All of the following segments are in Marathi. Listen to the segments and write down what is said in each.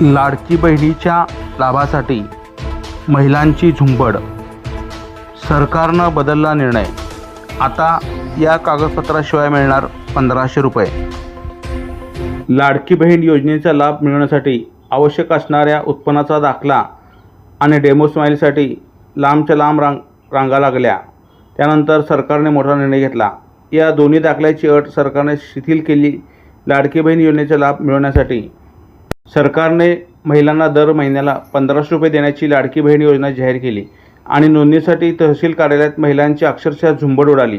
लाडकी बहिणीच्या लाभासाठी महिलांची झुंबड. सरकारनं बदलला निर्णय. आता या कागदपत्राशिवाय मिळणार पंधराशे रुपये. लाडकी बहीण योजनेचा लाभ मिळवण्यासाठी आवश्यक असणाऱ्या उत्पन्नाचा दाखला आणि डेमो स्माईलसाठी लांबच्या लांब रांग रांगा लागल्या. त्यानंतर सरकारने मोठा निर्णय घेतला. या दोन्ही दाखल्याची अट सरकारने शिथिल केली. लाडकी बहीण योजनेचा लाभ मिळवण्यासाठी सरकारने महिलांना दर महिन्याला पंधराशे रुपये देण्याची लाडकी बहीण योजना जाहीर केली आणि नोंदणीसाठी तहसील कार्यालयात महिलांची अक्षरशः झुंबड उडाली.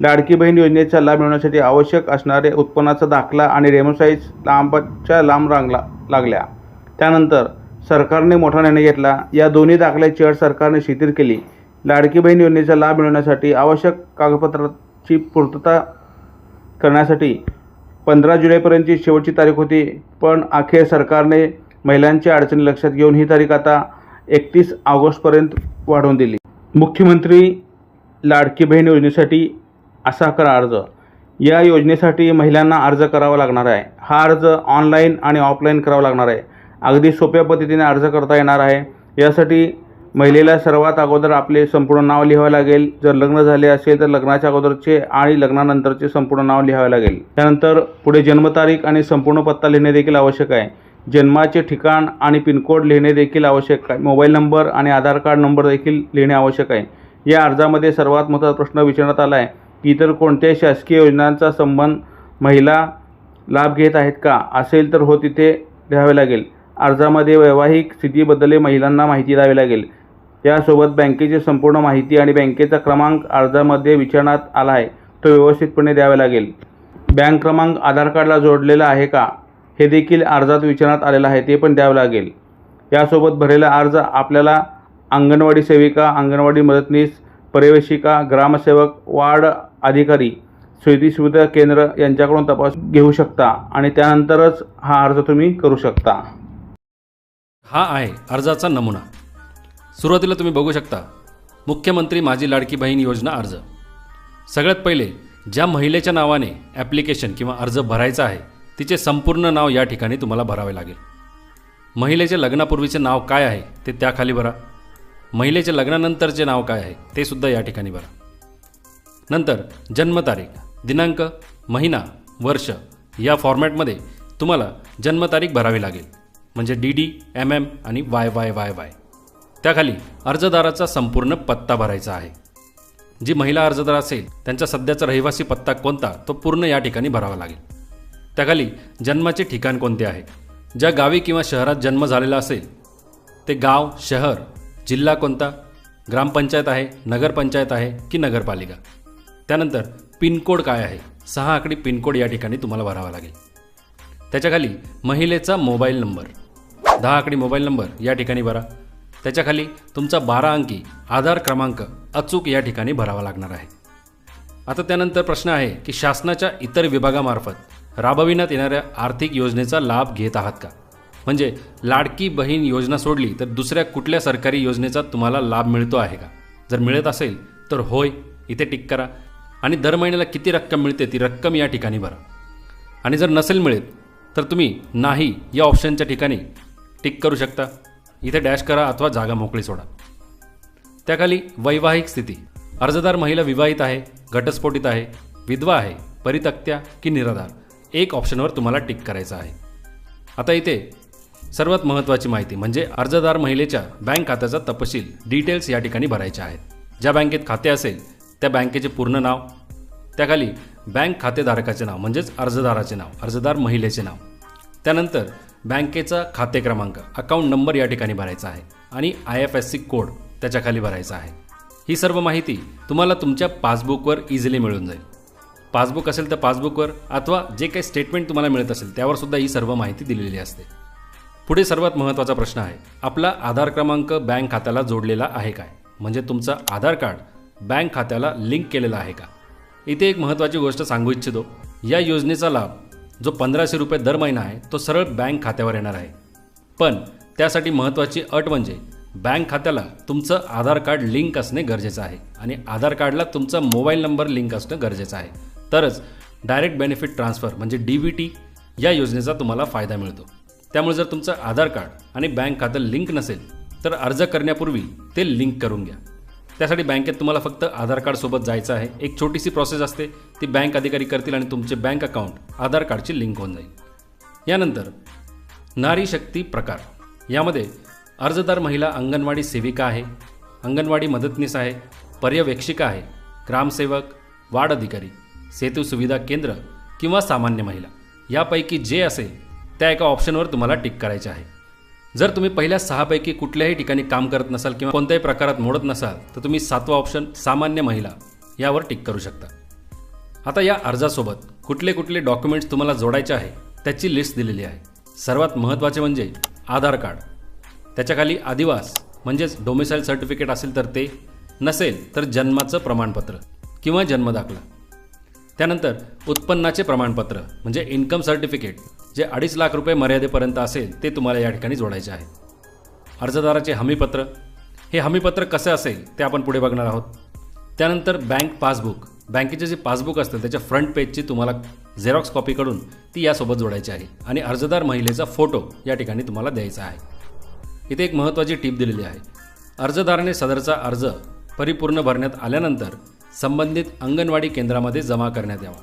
लाडकी बहीण योजनेचा लाभ मिळवण्यासाठी आवश्यक असणारे उत्पन्नाचा दाखला आणि रेमोसाईज लांबच्या लांब रांगला लागल्या. त्यानंतर सरकारने मोठा निर्णय घेतला. या दोन्ही दाखल्याची अट सरकारने शिथिल केली. लाडकी बहीण योजनेचा लाभ मिळवण्यासाठी आवश्यक कागदपत्राची पूर्तता करण्यासाठी पंधरा जुलैपर्यंतची शेवटची तारीख होती पण अखेर सरकारने महिलांची अडचणी लक्षात घेऊन ही तारीख आता एकतीस ऑगस्टपर्यंत वाढवून दिली. मुख्यमंत्री लाडकी बहीण योजनेसाठी असा करा अर्ज. या योजनेसाठी महिलांना अर्ज करावा लागणार आहे. हा अर्ज ऑनलाईन आणि ऑफलाईन करावा लागणार आहे. अगदी सोप्या पद्धतीने अर्ज करता येणार आहे. यासाठी महिलेला सर्वात अगोदर आपले संपूर्ण नाव लिहावे लागेल. जर लग्न झाले असेल तर लग्नाच्या अगोदरचे आणि लग्नानंतरचे संपूर्ण नाव लिहावे लागेल. त्यानंतर पुढे जन्मतारीख आणि संपूर्ण पत्ता लिहिणे देखील आवश्यक आहे. जन्माचे ठिकाण आणि पिनकोड लिहिणे देखील आवश्यक आहे. मोबाईल नंबर आणि आधार कार्ड नंबर देखील लिहिणे आवश्यक आहे. या अर्जामध्ये सर्वात मोठा प्रश्न विचारण्यात आला आहे की इतर कोणत्याही शासकीय योजनांचा संबंध महिला लाभ घेत आहेत का? असेल तर हो तिथे लिहावे लागेल. अर्जामध्ये वैवाहिक स्थितीबद्दल महिलांना माहिती द्यावी लागेल. यासोबत बँकेची संपूर्ण माहिती आणि बँकेचा क्रमांक अर्जामध्ये विचारण्यात आला आहे. तो व्यवस्थितपणे द्यावा लागेल. बँक क्रमांक आधार कार्डला जोडलेला आहे का? हे देखील अर्जात विचारण्यात आलेलं आहे ते पण द्यावं लागेल. यासोबत भरलेला अर्ज आपल्याला अंगणवाडी सेविका अंगणवाडी मदतनीस पर्यवेक्षिका ग्रामसेवक वार्ड अधिकारी शेती सुविधा केंद्र यांच्याकडून तपास घेऊ शकता आणि त्यानंतरच हा अर्ज तुम्ही करू शकता. हा आहे अर्जाचा नमुना. सुरुवातीला तुम्ही बघू शकता मुख्यमंत्री माझी लाडकी बहीण योजना अर्ज. सगळ्यात पहिले ज्या महिलेच्या नावाने ॲप्लिकेशन किंवा अर्ज भरायचा आहे तिचे संपूर्ण नाव या ठिकाणी तुम्हाला भरावे लागेल. महिलेचे लग्नापूर्वीचे नाव काय आहे ते त्याखाली भरा. महिलेचे लग्नानंतरचे नाव काय आहे ते सुद्धा या ठिकाणी भरा. नंतर जन्मतारीख दिनांक महिना वर्ष या फॉर्मॅटमध्ये तुम्हाला जन्मतारीख भरावी लागेल. म्हणजे डी डी एम एम आणि वाय वाय वाय वाय त्याखाली अर्जदाराचा संपूर्ण पत्ता भरायचा आहे. जी महिला अर्जदार असेल त्यांचा सध्याचा रहिवासी पत्ता कोणता तो पूर्ण या ठिकाणी भरावा लागेल. त्याखाली जन्माचे ठिकाण कोणते आहे? ज्या गावी किंवा शहरात जन्म झालेला असेल ते गाव शहर जिल्हा कोणता? ग्रामपंचायत आहे नगरपंचायत आहे की नगरपालिका? त्यानंतर पिनकोड काय आहे? सहा आकडी पिनकोड या ठिकाणी तुम्हाला भरावा लागेल. त्याच्याखाली महिलेचा मोबाईल नंबर दहा आकडी मोबाईल नंबर या ठिकाणी भरा. त्याच्याखाली तुमचा बारा अंकी आधार क्रमांक अचूक या ठिकाणी भरावा लागणार आहे. आता त्यानंतर प्रश्न आहे की शासनाच्या इतर विभागामार्फत राबविण्यात येणाऱ्या आर्थिक योजनेचा लाभ घेत आहात का? म्हणजे लाडकी बहीण योजना सोडली तर दुसऱ्या कुठल्या सरकारी योजनेचा तुम्हाला लाभ मिळतो आहे का? जर मिळत असेल तर होय इथे टिक करा आणि दर महिन्याला किती रक्कम मिळते ती रक्कम या ठिकाणी भरा. आणि जर नसेल मिळत तर तुम्ही नाही या ऑप्शनच्या ठिकाणी टिक करू शकता. इथे डॅश करा अथवा जागा मोकळी सोडा. त्याखाली वैवाहिक स्थिती. अर्जदार महिला विवाहित आहे घटस्फोटित आहे विधवा आहे परितक्त्या की निराधार एक ऑप्शनवर तुम्हाला टिक करायचं आहे. आता इथे सर्वात महत्त्वाची माहिती म्हणजे अर्जदार महिलेच्या बँक खात्याचा तपशील डिटेल्स या ठिकाणी भरायचे आहेत. ज्या बँकेत खाते असेल त्या बँकेचे पूर्ण नाव त्याखाली बँक खातेधारकाचे नाव म्हणजेच अर्जदाराचे नाव अर्जदार महिलेचे नाव. त्यानंतर बँकेचा खाते क्रमांक अकाउंट नंबर या ठिकाणी भरायचा आहे आणि I F S C code त्याच्याखाली भरायचा आहे. ही सर्व माहिती तुम्हाला तुमच्या पासबुकवर इझिली मिळून जाईल. पासबुक असेल तर पासबुकवर अथवा जे काही स्टेटमेंट तुम्हाला मिळत असेल त्यावर सुद्धा ही सर्व माहिती दिलेली असते. पुढे सर्वात महत्त्वाचा प्रश्न आहे आपला आधार क्रमांक बँक खात्याला जोडलेला आहे काय? म्हणजे तुमचा आधार कार्ड बँक खात्याला लिंक केलेला आहे का? इथे एक महत्त्वाची गोष्ट सांगू इच्छितो. या योजनेचा लाभ जो पंधराशे रुपये दर महिना आहे तो सरळ बँक खात्यावर येणार आहे. पण त्यासाठी महत्त्वाची अट म्हणजे बँक खात्याला तुमचं आधार कार्ड लिंक असणे गरजेचं आहे आणि आधार कार्डला तुमचा मोबाईल नंबर लिंक असणं गरजेचं आहे. तरच डायरेक्ट बेनिफिट ट्रान्सफर म्हणजे डी व्ही टी या योजनेचा तुम्हाला फायदा मिळतो. त्यामुळे जर तुमचं आधार कार्ड आणि बँक खातं लिंक नसेल तर अर्ज करण्यापूर्वी ते लिंक करून घ्या. त्यासाठी बँकेत तुम्हाला फक्त आधार कार्डसोबत जायचं आहे. एक छोटीशी प्रोसेस असते. ती बँक अधिकारी करतील आणि तुमचे बँक अकाउंट आधार कार्डची लिंक होऊन जाईल. यानंतर नारी शक्ती प्रकार. यामध्ये अर्जदार महिला अंगणवाडी सेविका आहे अंगणवाडी मदतनीस आहे पर्यवेक्षिका आहे ग्रामसेवक वार्ड अधिकारी सेतू सुविधा केंद्र किंवा सामान्य महिला. यापैकी जे असेल त्या एका ऑप्शनवर तुम्हाला टिक करायचे आहे. जर तुम्ही पहिल्या सहापैकी कुठल्याही ठिकाणी काम करत नसाल किंवा कोणत्याही प्रकारात मोडत नसाल तर तुम्ही सातवा ऑप्शन सामान्य महिला यावर टिक करू शकता. आता या अर्जासोबत कुठले कुठले डॉक्युमेंट्स तुम्हाला जोडायचे आहे त्याची लिस्ट दिलेली आहे. सर्वात महत्त्वाचे म्हणजे आधार कार्ड. त्याच्याखाली आदिवास म्हणजेच डोमिसाईल सर्टिफिकेट असेल तर ते नसेल तर जन्माचं प्रमाणपत्र किंवा जन्मदाखला. त्यानंतर उत्पन्नाचे प्रमाणपत्र म्हणजे इन्कम सर्टिफिकेट जे अडीच लाख रुपये मर्यादेपर्यंत असेल ते तुम्हाला या ठिकाणी जोडायचे आहे. अर्जदाराचे हमीपत्र हे हमीपत्र कसं असेल ते आपण पुढे बघणार आहोत. त्यानंतर बँक पासबुक बँकेचे जे पासबुक असतं त्याच्या फ्रंट पेजची तुम्हाला झेरॉक्स कॉपी करून ती यासोबत जोडायची आहे. आणि अर्जदार महिलेचा फोटो या ठिकाणी तुम्हाला द्यायचा आहे. इथे एक महत्त्वाची टीप दिलेली आहे. अर्जदाराने सदरचा अर्ज परिपूर्ण भरण्यात आल्यानंतर संबंधित अंगणवाडी केंद्रामध्ये जमा करण्यात यावा.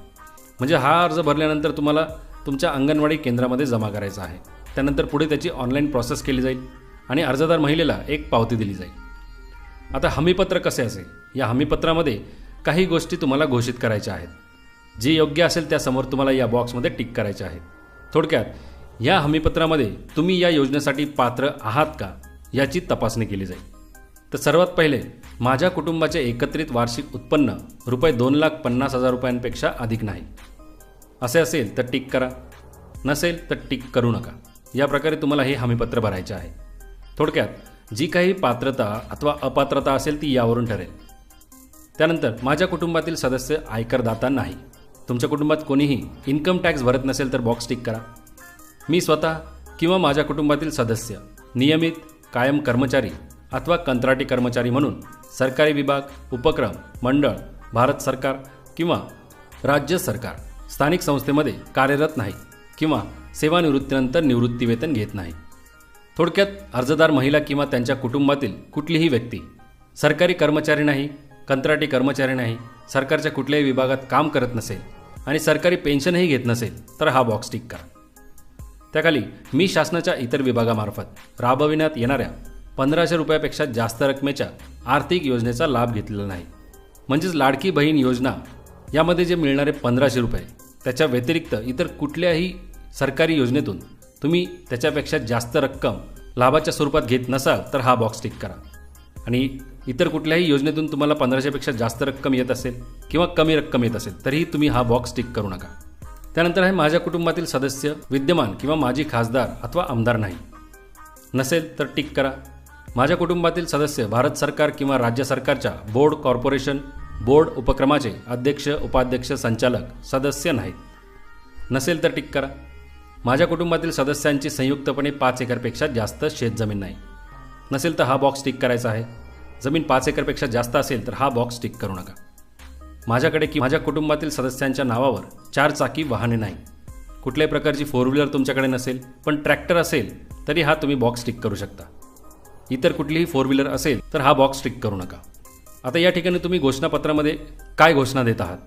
म्हणजे हा अर्ज भरल्यानंतर तुम्हाला तुमच्या अंगणवाडी केंद्रामध्ये जमा करायचा आहे. त्यानंतर पुढे त्याची ऑनलाईन प्रोसेस केली जाईल आणि अर्जदार महिलेला एक पावती दिली जाईल. आता हमीपत्र कसे असेल? या हमीपत्रामध्ये काही गोष्टी तुम्हाला घोषित करायच्या आहेत. जे योग्य असेल त्यासमोर तुम्हाला या बॉक्समध्ये टिक करायचे आहेत थोडक्यात या हमीपत्रामध्ये तुम्ही या योजनेसाठी पात्र आहात का याची तपासणी केली जाईल. तर सर्वात पहिले माझ्या कुटुंबाचे एकत्रित वार्षिक उत्पन्न रुपये दोन लाख पन्नास हजार रुपयांपेक्षा अधिक नाही. असे असेल तर टिक करा. नसेल तर टिक करू नका. या प्रकारे तुम्हाला हे हमीपत्र भरायचे आहे. थोडक्यात जी काही पात्रता अथवा अपात्रता असेल ती यावरून ठरेल. त्यानंतर माझ्या कुटुंबातील सदस्य आयकरदाता नाही. तुमच्या कुटुंबात कोणीही इन्कम टॅक्स भरत नसेल तर बॉक्स टिक करा. मी स्वतः किंवा माझ्या कुटुंबातील सदस्य नियमित कायम कर्मचारी अथवा कंत्राटी कर्मचारी म्हणून सरकारी विभाग उपक्रम मंडळ भारत सरकार किंवा राज्य सरकार स्थानिक संस्थेमध्ये कार्यरत नाही किंवा सेवानिवृत्तीनंतर निवृत्तीवेतन घेत नाही. थोडक्यात अर्जदार महिला किंवा त्यांच्या कुटुंबातील कुठलीही व्यक्ती सरकारी कर्मचारी नाही कंत्राटी कर्मचारी नाही सरकारच्या कुठल्याही विभागात काम करत नसेल आणि सरकारी पेन्शनही घेत नसेल तर हा बॉक्स टिक करा. त्याखाली मी शासनाच्या इतर विभागामार्फत राबविण्यात येणाऱ्या पंधराशे रुपयापेक्षा जास्त रकमेच्या आर्थिक योजनेचा लाभ घेतलेला नाही. म्हणजेच लाडकी बहीण योजना यामध्ये जे मिळणारे पंधराशे रुपये त्याच्या व्यतिरिक्त इतर कुठल्याही सरकारी योजनेतून तुम्ही त्याच्यापेक्षा जास्त रक्कम लाभाच्या स्वरूपात घेत नसाल तर हा बॉक्स टिक करा. आणि इतर कुठल्याही योजनेतून तुम्हाला पंधराशेपेक्षा जास्त रक्कम येत असेल किंवा कमी रक्कम येत असेल तरीही तुम्ही हा बॉक्स टिक करू नका. त्यानंतर आहे माझ्या कुटुंबातील सदस्य विद्यमान किंवा माजी खासदार अथवा आमदार नाही. नसेल तर टिक करा. माझ्या कुटुंबातील सदस्य भारत सरकार किंवा राज्य सरकारच्या बोर्ड कॉर्पोरेशन बोर्ड उपक्रमाचे अध्यक्ष उपाध्यक्ष संचालक सदस्य नाहीत. नसेल तर टिक करा. माझ्या कुटुंबातील सदस्यांची संयुक्तपणे पाच एकरपेक्षा जास्त शेतजमीन नाही. नसेल तर हा बॉक्स टिक करायचा आहे. जमीन पाच एकरपेक्षा जास्त असेल तर हा बॉक्स टिक करू नका. माझ्याकडे की माझ्या कुटुंबातील सदस्यांच्या नावावर चार चाकी वाहने नाही. कुठल्याही प्रकारची फोर व्हीलर तुमच्याकडे नसेल पण ट्रॅक्टर असेल तरी हा तुम्ही बॉक्स टिक करू शकता. इतर कुठलीही फोर व्हीलर असेल तर हा बॉक्स टिक करू नका. आता या ठिकाणी तुम्ही घोषणापत्रामध्ये काय घोषणा देत आहात?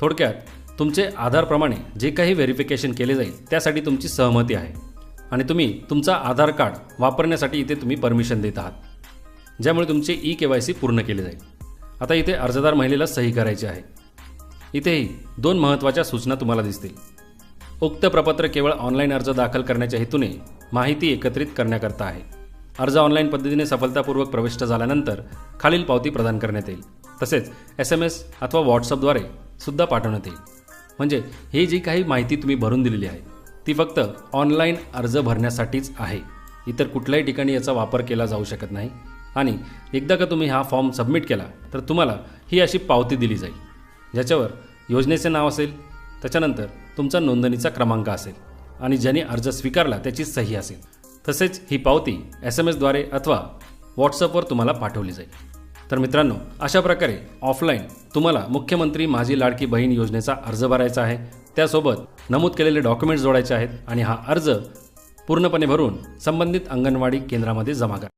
थोडक्यात तुमचे आधारप्रमाणे जे काही व्हेरिफिकेशन केले जाईल त्यासाठी तुमची सहमती आहे. आणि तुम्ही तुमचा आधार कार्ड वापरण्यासाठी इथे तुम्ही परमिशन देत आहात. ज्यामुळे तुमचे ई के वाय सी पूर्ण केले जाईल. आता इथे अर्जदार महिलेला सही करायची आहे. इथेही दोन महत्त्वाच्या सूचना तुम्हाला दिसतील. उक्त प्रपत्र केवळ ऑनलाईन अर्ज दाखल करण्याच्या हेतूने माहिती एकत्रित करण्याकरता आहे. अर्ज ऑनलाईन पद्धतीने सफलतापूर्वक प्रविष्ट झाल्यानंतर खालील पावती प्रदान करण्यात येईल. तसेच एस एम एस अथवा व्हॉट्सअपद्वारे सुद्धा पाठवण्यात येईल. म्हणजे ही जी काही माहिती तुम्ही भरून दिलेली आहे ती फक्त ऑनलाईन अर्ज भरण्यासाठीच आहे. इतर कुठल्याही ठिकाणी याचा वापर केला जाऊ शकत नाही. आणि एकदा का तुम्ही हा फॉर्म सबमिट केला तर तुम्हाला ही अशी पावती दिली जाईल. ज्याच्यावर योजनेचे नाव असेल त्याच्यानंतर तुमचा नोंदणीचा क्रमांक असेल आणि ज्याने अर्ज स्वीकारला त्याची सही असेल. तसेच ही पावती एस एम एसद्वारे अथवा व्हॉट्सअपवर तुम्हाला पाठवली जाईल. तर मित्रांनो अशा प्रकारे ऑफलाईन तुम्हाला मुख्यमंत्री माझी लाडकी बहीण योजनेचा अर्ज भरायचा आहे. त्यासोबत नमूद केलेले डॉक्युमेंट्स जोडायचे आहेत आणि हा अर्ज पूर्णपणे भरून संबंधित अंगणवाडी केंद्रामध्ये जमा करा.